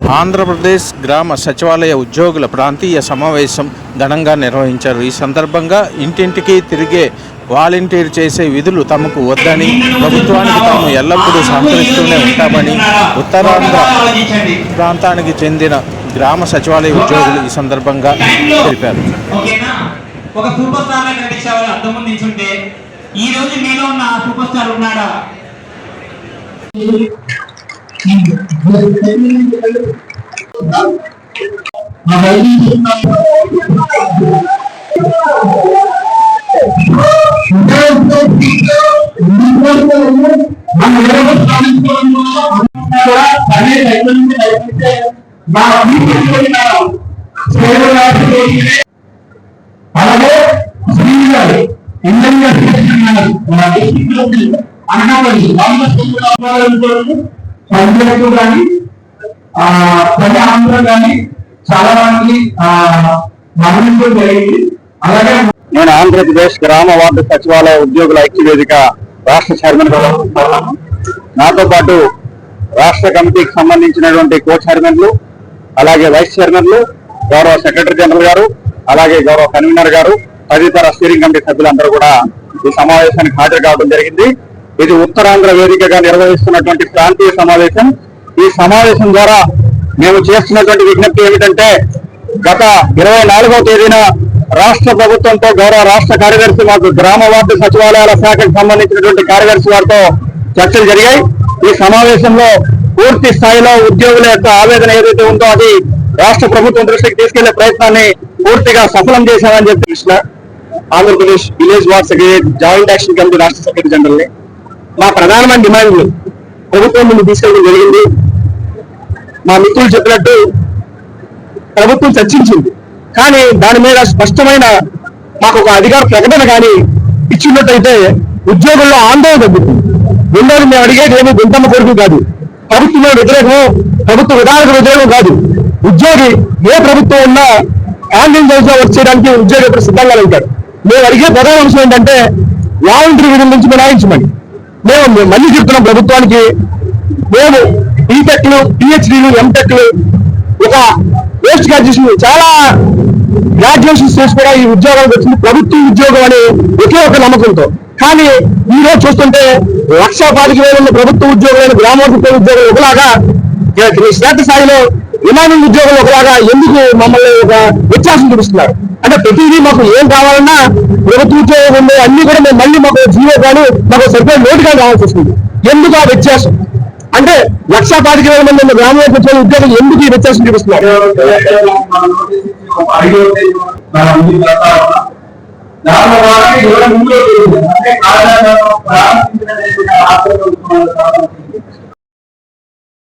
ఆంధ్రప్రదేశ్ గ్రామ సచివాలయ ఉద్యోగుల ప్రాంతీయ సమావేశం ఘనంగా నిర్వహించారు. ఈ సందర్భంగా ఇంటింటికి తిరిగే వాలంటీర్ చేసే విధులు తమకు వద్దని ప్రభుత్వానికి తాము ఎల్లప్పుడూ సహకరిస్తూనే ఉంటామని ఉత్తరాంధ్ర ప్రాంతానికి చెందిన గ్రామ సచివాలయ ఉద్యోగులు ఈ సందర్భంగా తెలిపారు. ఓకేనా? ఒక సూపర్ స్టార్ లా కనిపించేవాళ్ళు అద్దం ముందు నిల్చుంటే ఈ రోజు మీలో ఉన్న ఆ సూపర్ స్టార్ ఉన్నాడా? అలాగే శ్రీని ఇంజనీర్ చేస్తున్నారు మన డిస్ట్రిక్ట్ ఉంది అన్నపల్లి కానీ ఆ ఆంధ్ర కానీ చాలా మంది ఆ మరణించడం జరిగింది. అలాగే నేను ఆంధ్రప్రదేశ్ గ్రామ వార్డు సచివాలయ ఉద్యోగుల ఐక్య వేదిక రాష్ట్ర చైర్మన్ నాతో పాటు రాష్ట్ర కమిటీకి సంబంధించినటువంటి కో చైర్మన్లు అలాగే వైస్ చైర్మన్లు గౌరవ సెక్రటరీ జనరల్ గారు అలాగే గౌరవ కన్వీనర్ గారు తదితర స్టీరింగ్ కమిటీ సభ్యులందరూ కూడా ఈ సమావేశానికి హాజరు కావడం జరిగింది. ఇది ఉత్తరాంధ్ర వేదికగా నిర్వహిస్తున్నటువంటి ప్రాంతీయ సమావేశం. ఈ సమావేశం ద్వారా మేము చేస్తున్నటువంటి విజ్ఞప్తి ఏమిటంటే గత ఇరవై నాలుగవ తేదీన రాష్ట్ర ప్రభుత్వంతో గౌరవ రాష్ట్ర కార్యదర్శి మాకు గ్రామ వార్డు సచివాలయాల శాఖకు సంబంధించినటువంటి కార్యదర్శి వారితో చర్చలు జరిగాయి. ఈ సమావేశంలో పూర్తి స్థాయిలో ఉద్యోగుల యొక్క ఆవేదన ఏదైతే ఉందో అది రాష్ట్ర ప్రభుత్వం దృష్టికి తీసుకెళ్ళే ప్రయత్నాన్ని పూర్తిగా సఫలం చేశామని చెప్పి Krishna. Andhra Pradesh village ward secretary joint action committee రాష్ట్ర సెక్రటరీ జనరల్ మా ప్రధానమైన డిమాండ్లు ప్రభుత్వం ముందు తీసుకెళ్ళడం జరిగింది. మా మిత్రులు చెప్పినట్టు ప్రభుత్వం చర్చించింది. కానీ దాని మీద స్పష్టమైన మాకు ఒక అధికార ప్రకటన కానీ ఇచ్చినట్టయితే ఉద్యోగుల్లో ఆందోళన తగ్గుతుంది. రెండోది మేము అడిగేది ఏమి గుంతమ్మ కొడుకు కాదు. ప్రభుత్వంలో వ్యతిరేకము ప్రభుత్వ విధానకు వ్యతిరేకం కాదు. ఉద్యోగి ఏ ప్రభుత్వం ఉన్నా ఆన్లైన్ చేసిన వర్క్ చేయడానికి ఉద్యోగి ఇప్పుడు సిద్ధంగా ఉంటారు? మేము అడిగే ప్రధాన అంశం ఏంటంటే వాలంటరీ విధుల నుంచి మినాయించమని మేము మేము మళ్ళీ చెప్తున్నాం ప్రభుత్వానికి మేము బీటెక్లు పిహెచ్డీలు ఎంటెక్లు ఒక పోస్ట్ గ్రాడ్యుయేషన్ చాలా గ్రాడ్యుయేషన్ చేసి కూడా ఈ ఉద్యోగాలకు వచ్చింది. ప్రభుత్వ ఉద్యోగం అని ఒకే ఒక నమ్మకంతో. కానీ ఈ రోజు చూస్తుంటే లక్ష పాతిక వేలు ఉన్న ప్రభుత్వ ఉద్యోగులైన గ్రామోత్సవ ఉద్యోగులు ఒకలాగా శ్రేత స్థాయిలో విమానం ఉద్యోగులు ఒకలాగా ఎందుకు మమ్మల్ని ఒక వ్యత్యాసం చూపిస్తున్నారు? అంటే ప్రతిదీ మాకు ఏం కావాలన్నా ప్రభుత్వ ఉద్యోగం ఉంది అన్ని కూడా మేము మళ్ళీ మాకు జీవో కానీ మాకు సరిపోయే నోటు కానీ రావాల్సి వస్తుంది. ఎందుకు ఆ వ్యత్యాసం? అంటే లక్ష పాతిక వేల మంది ఉన్న గ్రామోత్పత్తి ఉద్యోగులు ఎందుకు ఈ వ్యత్యాసం చూపిస్తున్నారు? దాని ద్వారా